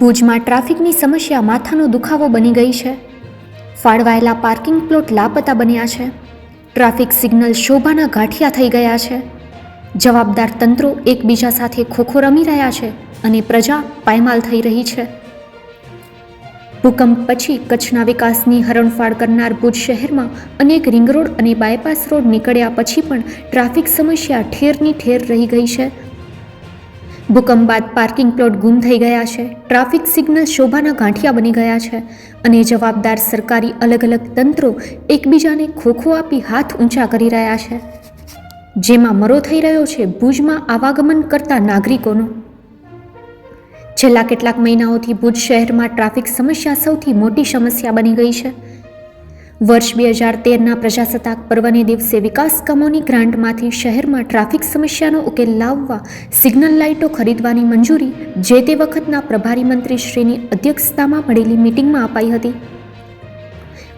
ભુજમાં ટ્રાફિકની સમસ્યા માથાનો દુખાવો બની ગઈ છે. ફાળવાયેલા પાર્કિંગ પ્લોટ લાપતા બન્યા છે. ટ્રાફિક સિગ્નલ શોભાના ગાંઠિયા થઈ ગયા છે. જવાબદાર તંત્રો એકબીજા સાથે ખોખો રમી રહ્યા છે અને પ્રજા પાયમાલ થઈ રહી છે. ભૂકંપ પછી કચ્છના વિકાસની હરણફાળ કરનાર ભુજ શહેરમાં અનેક રિંગ રોડ અને બાયપાસ રોડ નીકળ્યા પછી પણ ટ્રાફિક સમસ્યા ઠેરની ઠેર રહી ગઈ છે. ભૂકંપ બાદ પાર્કિંગ પ્લોટ ગુમ થઈ ગયા છે. ટ્રાફિક સિગ્નલ શોભાના ગાંઠિયા બની ગયા છે અને જવાબદાર સરકારી અલગ અલગ તંત્રો એકબીજાને ખોખો આપી હાથ ઊંચા કરી રહ્યા છે. જેમાં મરો થઈ રહ્યો છે ભુજમાં આવાગમન કરતા નાગરિકોનો. છેલ્લા કેટલાક મહિનાઓથી ભુજ શહેરમાં ટ્રાફિક સમસ્યા સૌથી મોટી સમસ્યા બની ગઈ છે. વર્ષ બે હજાર તેરના પ્રજાસત્તાક પર્વને દિવસે વિકાસ કામોની ગ્રાન્ટમાંથી શહેરમાં ટ્રાફિક સમસ્યાનો ઉકેલ લાવવા સિગ્નલ લાઇટો ખરીદવાની મંજૂરી જે તે વખતના પ્રભારી મંત્રી શ્રીની અધ્યક્ષતામાં મળેલી મિટિંગમાં અપાઈ હતી.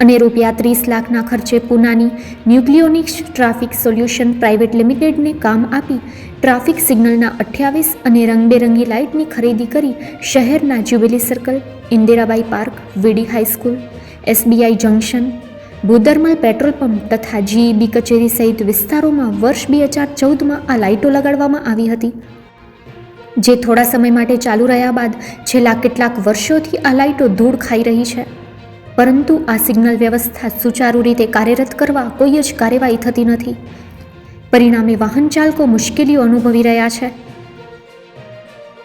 અને રૂપિયા ત્રીસ લાખના ખર્ચે પૂનાની ન્યુક્લિયોનિક્સ ટ્રાફિક સોલ્યુશન પ્રાઇવેટ લિમિટેડને કામ આપી ટ્રાફિક સિગ્નલના અઠ્યાવીસ અને રંગબેરંગી લાઇટની ખરીદી કરી શહેરના Jubilee circle, Indirabai park, V D high school SBI junction Bhudarmal petrol pump તથા જીઈબી કચેરી સહિત વિસ્તારોમાં વર્ષ બે હજાર ચૌદમાં આ લાઇટો લગાડવામાં આવી હતી. જે થોડા સમય માટે ચાલુ રહ્યા બાદ છેલ્લા કેટલાક વર્ષોથી આ લાઇટો ધૂળ ખાઈ રહી છે. પરંતુ આ સિગ્નલ વ્યવસ્થા સુચારુ રીતે કાર્યરત કરવા કોઈ જ કાર્યવાહી થતી નથી. પરિણામે વાહન ચાલકો મુશ્કેલીઓ અનુભવી રહ્યા છે.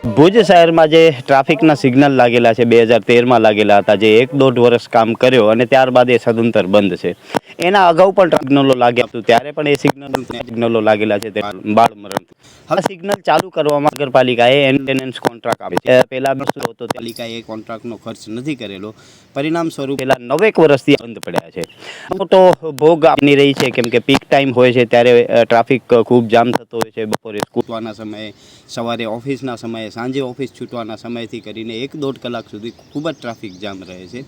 ભુજ શહેરમાં જે ટ્રાફિકના સિગ્નલ લાગેલા છે, બે હજાર તેરમાં લાગેલા હતા, જે એક દોઢ વર્ષ કામ કર્યો અને ત્યારબાદ એ સદંતર બંધ છે. એના અગાઉ પણ સિગ્નલો લાગ્યા હતું, ત્યારે પણ એ સિગ્નલ સિગ્નલો લાગેલા છે બાળ હવે સિગ્નલ ચાલુ કરવામાં નગરપાલિકાએ એન્ટેનન્સ કોન્ટ્રાક્ટ આપે છે. પહેલા શું હતો પાલિકાએ કોન્ટ્રાક્ટનો ખર્ચ નથી કરેલો. પરિણામ સ્વરૂપ પહેલા નવેક વર્ષથી બંધ પડ્યા છે. મોટો ભોગ આપની રહી છે કેમ કે પીક ટાઈમ હોય છે ત્યારે ટ્રાફિક ખૂબ જામ થતો હોય છે બપોરે છૂટવાના સમયે સવારે ઓફિસના સમયે સાંજે ઓફિસ છૂટવાના સમયથી કરીને એક દોઢ કલાક સુધી ખૂબ જ ટ્રાફિક જામ રહે છે.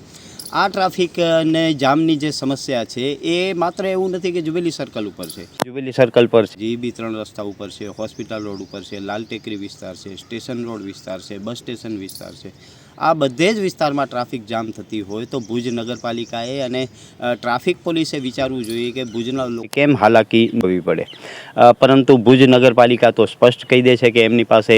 આ ટ્રાફિક અને જામની જે સમસ્યા છે એ માત્ર એવું નથી કે જુબેલી સર્કલ ઉપર છે. જુબેલી સર્કલ પર છે. જીબી ત્રણ રસ્તા ઉપર છે હોસ્પિટલ રોડ ઉપર છે લાલ ટેકરી વિસ્તાર છે સ્ટેશન રોડ વિસ્તાર છે બસ સ્ટેશન વિસ્તાર છે. આ બધે જ વિસ્તારમાં ટ્રાફિક જામ થતી હોય તો ભુજ નગરપાલિકાએ અને ટ્રાફિક પોલીસે વિચારવું જોઈએ કે ભુજના કેમ હાલાકી ભોગવવી પડે. પરંતુ ભુજ નગરપાલિકા તો સ્પષ્ટ કહી દે છે કે એમની પાસે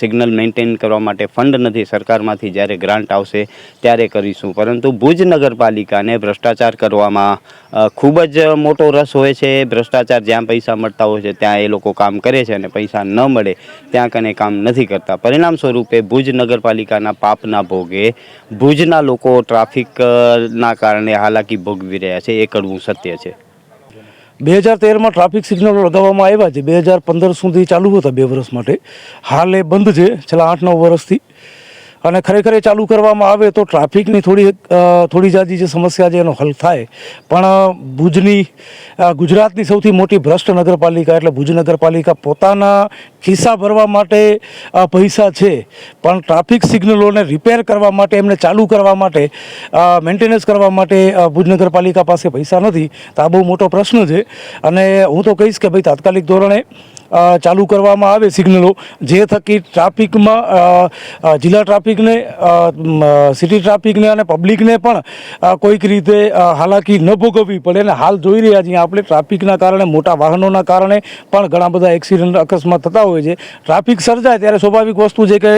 સિગ્નલ મેન્ટેન કરવા માટે ફંડ નથી, સરકારમાંથી જ્યારે ગ્રાન્ટ આવશે ત્યારે કરીશું. પરંતુ ભુજ નગરપાલિકાને ભ્રષ્ટાચાર કરવામાં ખૂબ જ મોટો રસ હોય છે. ભ્રષ્ટાચાર જ્યાં પૈસા મળતા હોય છે, ત્યાં એ લોકો કામ કરે છે અને પૈસા ન મળે, ત્યાં કને કામ નથી કરતા. પરિણામ સ્વરૂપે ભુજ નગરપાલિકાના પાપના ભોગે. ભુજના લોકો ટ્રાફિકના કારણે હાલાકી ભોગવી રહ્યા છે. એ કડવું સત્ય છે. બે હજાર તેરમાં ટ્રાફિક સિગ્નલો લગાવવામાં આવ્યા છે. બે હજાર પંદર સુધી ચાલુ હતા બે વર્ષ માટે. હાલ એ બંધ છે. છેલ્લા આઠ નવ વર્ષથી. અને ખરેખર એ ચાલુ કરવામાં આવે તો ટ્રાફિકની થોડી થોડી જાજી જે સમસ્યા છે એનો હલ થાય. પણ ભુજની ગુજરાતની સૌથી મોટી ભ્રષ્ટ નગરપાલિકા એટલે ભુજ નગરપાલિકા પોતાના ખિસ્સા ભરવા માટે પૈસા છે. પણ ટ્રાફિક સિગ્નલોને રિપેર કરવા માટે, એમને ચાલુ કરવા માટે મેન્ટેનન્સ કરવા માટે ભુજ નગરપાલિકા પાસે પૈસા નથી. તો આ બહુ મોટો પ્રશ્ન છે. અને હું તો કહીશ કે ભાઈ તાત્કાલિક ધોરણે ચાલુ કરવામાં આવે સિગ્નલો, જે થકી ટ્રાફિકમાં જિલ્લા ટ્રાફિકને સિટી ટ્રાફિકને અને પબ્લિકને પણ કોઈક રીતે હાલાકી ન ભોગવવી પડે. અને હાલ જોઈ રહ્યા છીએ આપણે ટ્રાફિકના કારણે, મોટા વાહનોના કારણે પણ ઘણા બધા એક્સિડન્ટ અકસ્માત થતા હોય છે. ટ્રાફિક સર્જાય ત્યારે સ્વાભાવિક વસ્તુ છે કે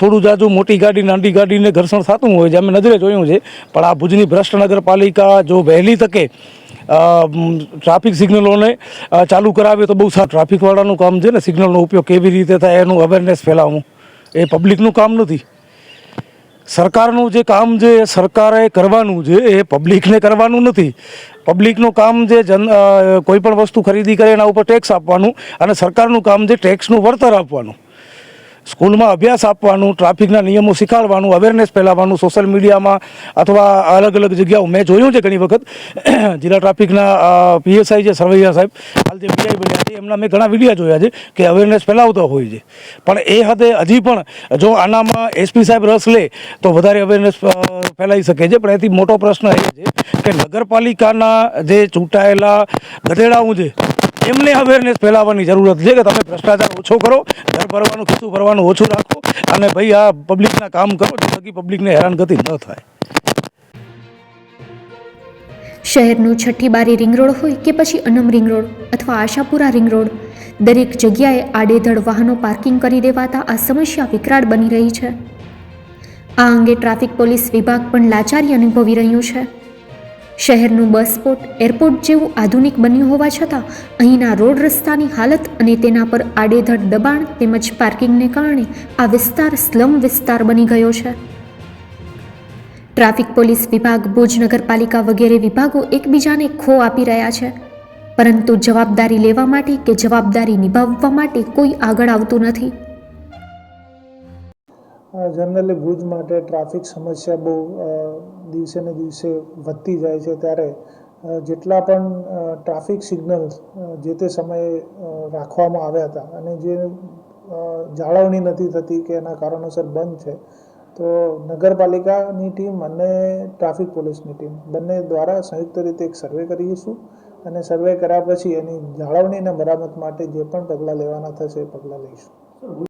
થોડું જાજુ મોટી ગાડી, નાની ગાડીને ઘર્ષણ થતું હોય છે. અમે નજરે જોયું છે. પણ આ ભુજની ભ્રષ્ટ નગરપાલિકા જો વહેલી તકે ટ્રાફિક સિગ્નલોને ચાલુ કરાવે તો બહુ સારું. ટ્રાફિકવાળાનું કામ છે ને સિગ્નલનો ઉપયોગ કેવી રીતે થાય એનું અવેરનેસ ફેલાવવું. એ પબ્લિકનું કામ નથી. સરકારનું જે કામ છે એ સરકારે કરવાનું છે, એ પબ્લિકને કરવાનું નથી. પબ્લિકનું કામ જે જન કોઈ પણ વસ્તુ ખરીદી કરે એના ઉપર ટેક્સ આપવાનું અને સરકારનું કામ છે ટેક્સનું વળતર આપવાનું. સ્કૂલમાં અભ્યાસ આપવાનું, ટ્રાફિકના નિયમો શીખવાડવાનું અવેરનેસ ફેલાવવાનું સોશિયલ મીડિયામાં અથવા અલગ અલગ જગ્યાઓ મેં જોયું છે ઘણી વખત. જિલ્લા ટ્રાફિકના પીએસઆઈ છે સરવૈયા સાહેબ, હાલ જે પીઆઈ બન્યા છે, એમના મેં ઘણા વિડીયા જોયા છે કે અવેરનેસ ફેલાવતા હોય છે. પણ એ હદે હજી પણ જો આનામાં એસપી સાહેબ રસ લે, તો વધારે અવેરનેસ ફેલાઈ શકે છે. પણ એથી મોટો પ્રશ્ન એ છે કે નગરપાલિકાના જે ચૂંટાયેલા ગધેડાઓ છે એમને અવેરનેસ ફેલાવવાની જરૂરત છે કે તમે ભ્રષ્ટાચાર ઓછો કરો, ઘર ભરવાનું, ખીતું ભરવાનું ઓછું રાખો અને ભાઈ આ પબ્લિકના કામ કરો, જેથી પબ્લિકને હેરાનગતિ ન થાય. શહેરનું છઠ્ઠી બારી રિંગ રોડ હોય કે પછી અનમ રિંગ રોડ અથવા આશાપુરા રિંગ રોડ દરેક જગ્યાએ આડેધડ વાહનો પાર્કિંગ કરી દેવાતા આ સમસ્યા વિકરાળ બની રહી છે. આ અંગે ટ્રાફિક પોલીસ વિભાગ પણ લાચારી અનુભવી રહ્યું છે. શહેરનું બસ સ્પોટ એરપોર્ટ જેવું આધુનિક બન્યું હોવા છતાં, અહીંના રોડ રસ્તાની હાલત અને તેના પર આડેધડ દબાણ તેમજ પાર્કિંગને કારણે આ વિસ્તાર સ્લમ વિસ્તાર બની ગયો છે. ટ્રાફિક પોલીસ વિભાગ, ભુજ નગરપાલિકા વગેરે વિભાગો એકબીજાને ખો આપી રહ્યા છે. પરંતુ જવાબદારી લેવા માટે કે જવાબદારી નિભાવવા માટે કોઈ આગળ આવતું નથી. જનરલી ભુજ માટે ટ્રાફિક સમસ્યા બહુ દિવસે ને દિવસે વધતી જાય છે ત્યારે જેટલા પણ ટ્રાફિક સિગ્નલ્સ જે તે સમયે રાખવામાં આવ્યા હતા અને જે જાળવણી નથી થતી કે એના કારણોસર બંધ છે, તો નગરપાલિકાની ટીમ અને ટ્રાફિક પોલીસની ટીમ બંને દ્વારા સંયુક્ત રીતે એક સર્વે કરીશું અને સર્વે કર્યા પછી એની જાળવણી અને મરામત માટે જે પણ પગલાં લેવાના થશે એ પગલાં લઈશું.